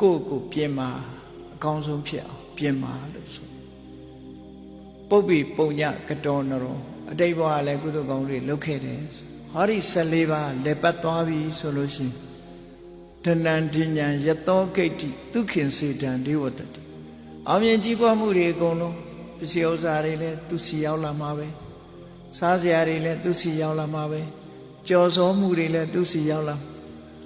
ကိုယ့်ကိုပြင်မာအကောင်းဆုံးဖြစ်အောင်ပြင်မာလို့ဆိုပုပ္ပိပုံညကတော်နရောအတိတ်ဘဝလည်းကုသိုလ်ကောင်းတွေလုပ်ခဲ့တယ်ဟောဒီ14ပါးလက်ပတ်သွားပြီဆိုလို့ရှိရင်တဏ္ဍဉ္ဉံယတောဂိတ်တိဒုခင်စေတံဒေဝတတိအောင်မြင်ကြီးပွားမှုတွေအကုန်လုံးပစ္စည်းဥစ္စာတွေလည်းသူစီရောက်လာမှာပဲစားစရာတွေလည်းသူစီရောက်လာမှာပဲကြော်စောမှုတွေလည်းသူစီရောက်လာမှာ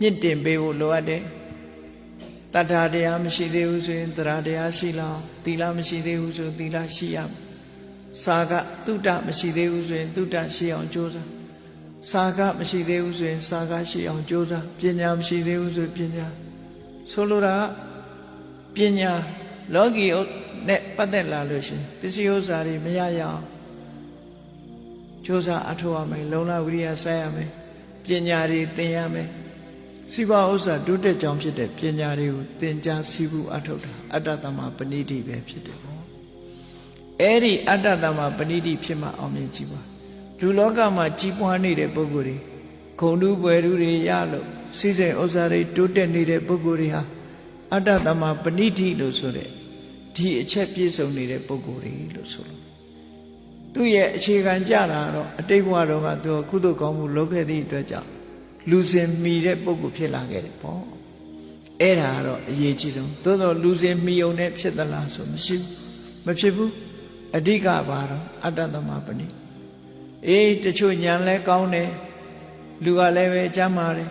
မြင့်တင်ပေးဖို့လိုအပ်တယ်တတ္ထာတရားမရှိသေးဘူးဆိုရင်တရားတရားရှိလားသီလမရှိသေးဘူးဆိုသီလရှိရမယ်စာကတုဒ္ဒမရှိသေးဘူးဆိုရင်တုဒ္ဒရှိအောင်ကြိုးစားစာကမရှိသေးဘူးဆိုရင်စာကရှိအောင်ကြိုးစားပညာမရှိသေးဘူးဆိုပညာဆိုလိုတာကပညာလောကီနဲ့ပတ်သက်လာလို့ရှိရင်ပစ္စည်းဥစ္စာတွေမရရအောင်ကြိုးစားအထောက်အမယ်လုံလဝိရိယစိုက်ရမယ်ပညာတွေသင်ရမယ် စိဘဥစ္စာဒုတက်ကြောင့်ဖြစ်တဲ့ပညာတွေကိုသင်ကြားစီးပူးအထောက်တာအတ္တသမပဏိတိပဲဖြစ်တယ်ပေါ့အဲ့ဒီအတ္တသမပဏိတိဖြစ်မှအောင်မြင်ကြည့်ပါလူလောကမှာကြီးပွားနေတဲ့ပုဂ္ဂိုလ်တွေဂုံတုပွယ်တုတွေရလို့စိစိမ်ဥစ္စာတွေတိုးတက်နေတဲ့ပုဂ္ဂိုလ်တွေဟာအတ္တသမပဏိတိလို့ဆိုတဲ့ဒီအချက်ပြည့်စုံနေတဲ့ပုဂ္ဂိုလ်တွေလို့ဆိုလို့သူ့ရဲ့အခြေခံကြတာတော့အတိတ်ဘဝတော့ကသူကုသိုလ်ကောင်းမှုလုပ်ခဲ့သည့်အတွက်ကြောင့် လူစင်မီတဲ့ပုဂ္ဂိုလ်ဖြစ်လာခဲ့တယ်ပေါ့အဲ့ဒါကတော့အရေးကြီးဆုံးသို့တော့လူစင်မီုံနဲ့ဖြစ်သလားဆိုမရှိဘူးမဖြစ်ဘူးအဓိကပါတော့အတ္တသမပဏိအေးတချို့ညာလဲကောင်းတယ်လူကလည်းပဲကြမ်းပါတယ်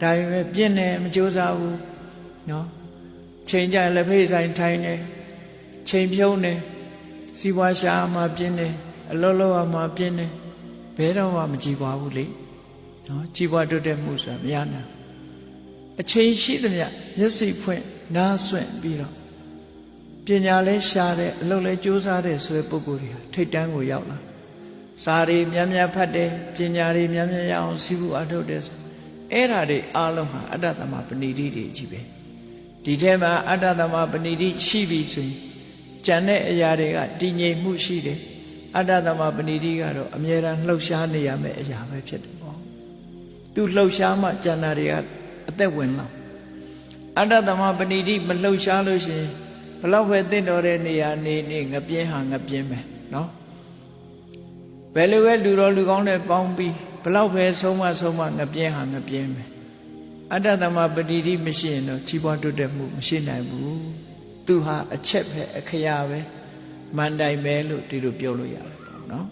ဒါပေမဲ့ပြင်းတယ်မကြိုးစားဘူးနော်ချိန်ကြလက်ဖေးဆိုင်ထိုင်တယ်ချိန်ဖြုံးတယ်စီးပွားရှာမှပြင်းတယ်အလောလောမှပြင်းတယ်ဘယ်တော့မှမကြည်ပါဘူးလေ နော်ကြည်ပွားတိုးတက်မှုဆိုတာမရနိုင်အချိန်ရှိသမျှမျက်စိဖွင့်နားဆွင့်ပြီးတော့ပညာလဲရှားတဲ့အလုပ်လဲကြိုးစားတဲ့ဆိုတဲ့ပုဂ္ဂိုလ်တွေဟာထိတ်တန်းကိုရောက်လာစာရီများများဖတ်တယ်ပညာတွေများများရအောင်စီးပူအထုတ်တယ်ဆိုအဲ့ဓာတွေအားလုံးဟာအတ္တသမပဏိတိတွေကြီးပဲဒီထဲမှာအတ္တသမပဏိတိရှိပြီဆိုရင်ကြံတဲ့အရာတွေကတည်ငြိမ်မှုရှိတယ်အတ္တသမပဏိတိကတော့အမြဲတမ်းလှုပ်ရှားနေရမယ့်အရာပဲဖြစ်တယ်ပေါ့ သူလှုပ်ရှားမှကြံတာတွေကအသက်ဝင်လာအတ္တသမပဏိတိမလှုပ်ရှားလို့ရှိရင်ဘလောက်ပဲတင့်တော်တဲ့နေရာနေနေငပြင်းဟာငပြင်းပဲနော်ဘယ်လိုပဲလူတော်လူကောင်းနဲ့ပေါင်းပြီးဘလောက်ပဲဆုံးမဆုံးမငပြင်းဟာငပြင်းပဲအတ္တသမပဏိတိမရှိရင်တော့ကြီးပွားတိုးတက်မှုမရှိနိုင်ဘူးသူဟာအချက်ပဲအခရာပဲမန်တိုင်ပဲလို့ဒီလိုပြောလို့ရတယ်ပေါ့နော်